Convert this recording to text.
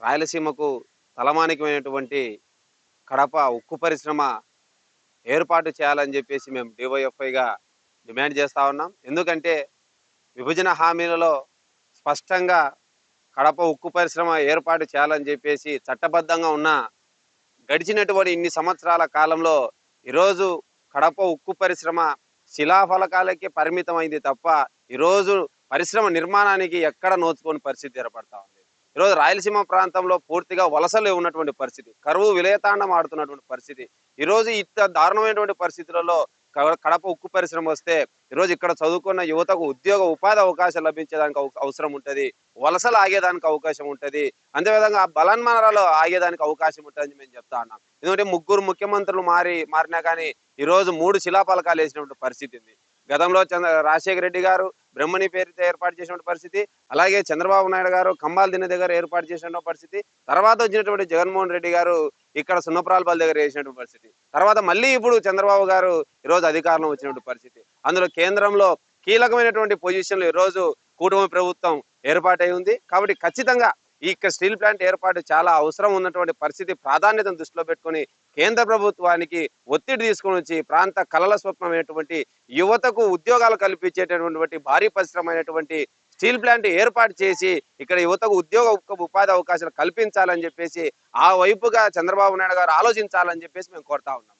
రాయలసీమకు తలమానికమైనటువంటి కడప ఉక్కు పరిశ్రమ ఏర్పాటు చేయాలని చెప్పేసి మేము డివైఎఫ్ఐగా డిమాండ్ చేస్తూ ఉన్నాం. ఎందుకంటే విభజన హామీలలో స్పష్టంగా కడప ఉక్కు పరిశ్రమ ఏర్పాటు చేయాలని చెప్పేసి చట్టబద్ధంగా ఉన్న గడిచినటువంటి ఇన్ని సంవత్సరాల కాలంలో ఈరోజు కడప ఉక్కు పరిశ్రమ శిలాఫలకాలకే పరిమితమైంది తప్ప ఈరోజు పరిశ్రమ నిర్మాణానికి ఎక్కడ నోచుకోని పరిస్థితి ఏర్పడతా ఉంది. ఈరోజు రాయలసీమ ప్రాంతంలో పూర్తిగా వలసలు ఉన్నటువంటి పరిస్థితి. కరువు విలయతాండం ఆడుతున్నటువంటి పరిస్థితి. ఈరోజు ఇంత దారుణమైనటువంటి పరిస్థితులలో కడప ఉక్కు పరిశ్రమ వస్తే ఈరోజు ఇక్కడ చదువుకున్న యువతకు ఉద్యోగ ఉపాధి అవకాశం లభించేదానికి అవ- అవసరం ఉంటది. వలసలు ఆగేదానికి అవకాశం ఉంటది. అంతేవిధంగా బలన్మనరాలు ఆగేదానికి అవకాశం ఉంటుందని మేము చెప్తా ఉన్నాం. ఎందుకంటే ముగ్గురు ముఖ్యమంత్రులు మారి మారినా కానీ ఈ రోజు మూడు శిలాపలకాలు వేసినటువంటి పరిస్థితి ఉంది. గతంలో చంద్ర రాజశేఖర రెడ్డి గారు బ్రహ్మణి పేరుతో ఏర్పాటు చేసిన పరిస్థితి అలాగే చంద్రబాబు నాయుడు గారు కంబాల్ దిన దగ్గర ఏర్పాటు చేసిన పరిస్థితి తర్వాత వచ్చినటువంటి జగన్మోహన్ రెడ్డి గారు ఇక్కడ సున్నప్రాలపల్లి దగ్గర వేసినటువంటి పరిస్థితి తర్వాత మళ్ళీ ఇప్పుడు చంద్రబాబు గారు ఈరోజు అధికారంలో వచ్చినటువంటి పరిస్థితి. అందులో కేంద్రంలో కీలకమైనటువంటి పొజిషన్లు ఈరోజు కూటమి ప్రభుత్వం ఏర్పాటై ఉంది. కాబట్టి ఖచ్చితంగా ఈ స్టీల్ ప్లాంట్ ఏర్పాటు చాలా అవసరం ఉన్నటువంటి పరిస్థితి ప్రాధాన్యతను దృష్టిలో పెట్టుకొని కేంద్ర ప్రభుత్వానికి ఒత్తిడి తీసుకొని వచ్చి ప్రాంత కలల స్వప్నమైనటువంటి యువతకు ఉద్యోగాలు కల్పించేటటువంటి భారీ పరిశ్రమ అయినటువంటి స్టీల్ ప్లాంట్ ఏర్పాటు చేసి ఇక్కడ యువతకు ఉద్యోగ ఉపాధి అవకాశాలు కల్పించాలని చెప్పేసి ఆ వైపుగా చంద్రబాబు నాయుడు గారు ఆలోచించాలని చెప్పేసి మేము కోరుతా ఉన్నాం.